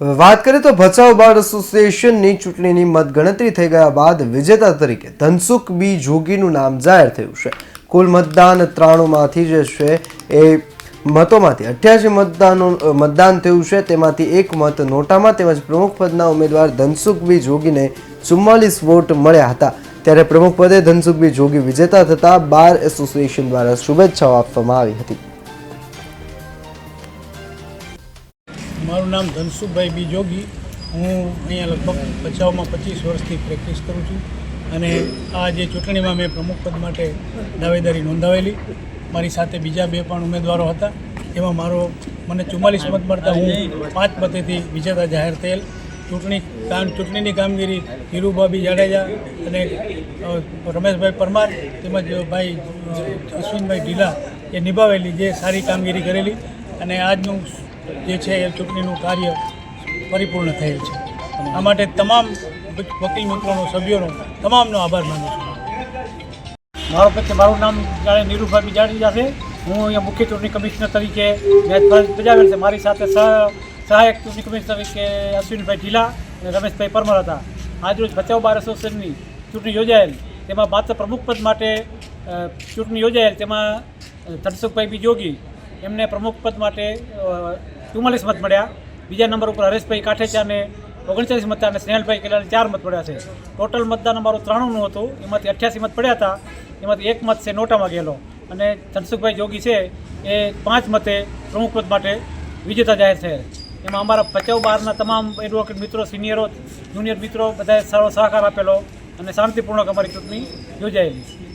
વાત કરીએ તો ભચાઉ બાર એસોસિએશનની ચૂંટણીની મતગણતરી થઈ ગયા બાદ વિજેતા તરીકે ધનસુખ બી જોગીનું નામ જાહેર થયું છે. કુલ મતદાન ત્રાણુંમાંથી જે છે એ મતોમાંથી અઠ્યાસી મતદાનો મતદાન થયું છે. તેમાંથી એક મત નોટામાં તેમજ પ્રમુખ પદના ઉમેદવાર ધનસુખ બી જોગીને ચુમ્માલીસ વોટ મળ્યા હતા. ત્યારે પ્રમુખ પદે ધનસુખ બી જોગી વિજેતા થતા બાર એસોસિએશન દ્વારા શુભેચ્છાઓ આપવામાં આવી હતી. મારું નામ ધનસુખભાઈ બી જોગી હું અહીંયા લગભગ પચાવમાં પચીસ વર્ષથી પ્રેક્ટિસ કરું છું અને આ જે ચૂંટણીમાં મેં પ્રમુખ પદ માટે દાવેદારી નોંધાવેલી, મારી સાથે બીજા બે પણ ઉમેદવારો હતા. એમાં મારો મને ચુમ્માલીસ મત મળતા હું પાંચ મતેથી વિજેતા જાહેર થયેલ. ચૂંટણી કામ, ચૂંટણીની કામગીરી ધીરુભાભી જાડેજા અને રમેશભાઈ પરમાર તેમજ ભાઈ અશ્વિનભાઈ ઢીલા એ નિભાવેલી જે સારી કામગીરી કરેલી. અને આજનું જે છે એ ચૂંટણીનું કાર્ય પરિપૂર્ણ થયેલ છે. આ માટે તમામ વકીલ મિત્રોનો, સભ્યોનો તમામનો આભાર માનું છું. મારો પછી મારું નામ જાણે નીરુભાઈ જાડેજા છે હું અહીંયા મુખ્ય ચૂંટણી કમિશનર તરીકે મેં ફરજ બજાવેલ છે. મારી સાથે સહાયક ચૂંટણી કમિશનર તરીકે અશ્વિનભાઈ ઢીલા અને રમેશભાઈ પરમાર હતા. આજરોજ ભચાઉ બાર એસોસિએશનની ચૂંટણી યોજાયેલ. તેમાં માત્ર પ્રમુખ પદ માટે ચૂંટણી યોજાયેલ. તેમાં ધનસુખભાઈ બી જોગી એમને પ્રમુખ પદ માટે ચુમ્માલીસ મત મળ્યા. બીજા નંબર ઉપર હરેશભાઈ કાઠેચાને ઓગણચાલીસ મત અને સ્નેહલભાઈ કેલાને ચાર મત પડ્યા છે. ટોટલ મતદાન અમારું ત્રાણુંનું હતું. એમાંથી અઠ્યાસી મત પડ્યા હતા. એમાંથી એક મત છે નોટામાં ગયેલો. અને ધનસુખભાઈ જોગી છે, એ પાંચ મતે પ્રમુખ પદ માટે વિજેતા જાહેર થયેલ એમાં અમારા ભચાઉ બારના તમામ એડવોકેટ મિત્રો સિનિયરો જુનિયર મિત્રો બધાએ સારો સહકાર આપેલો અને શાંતિપૂર્ણક અમારી ચૂંટણી યોજાયેલી.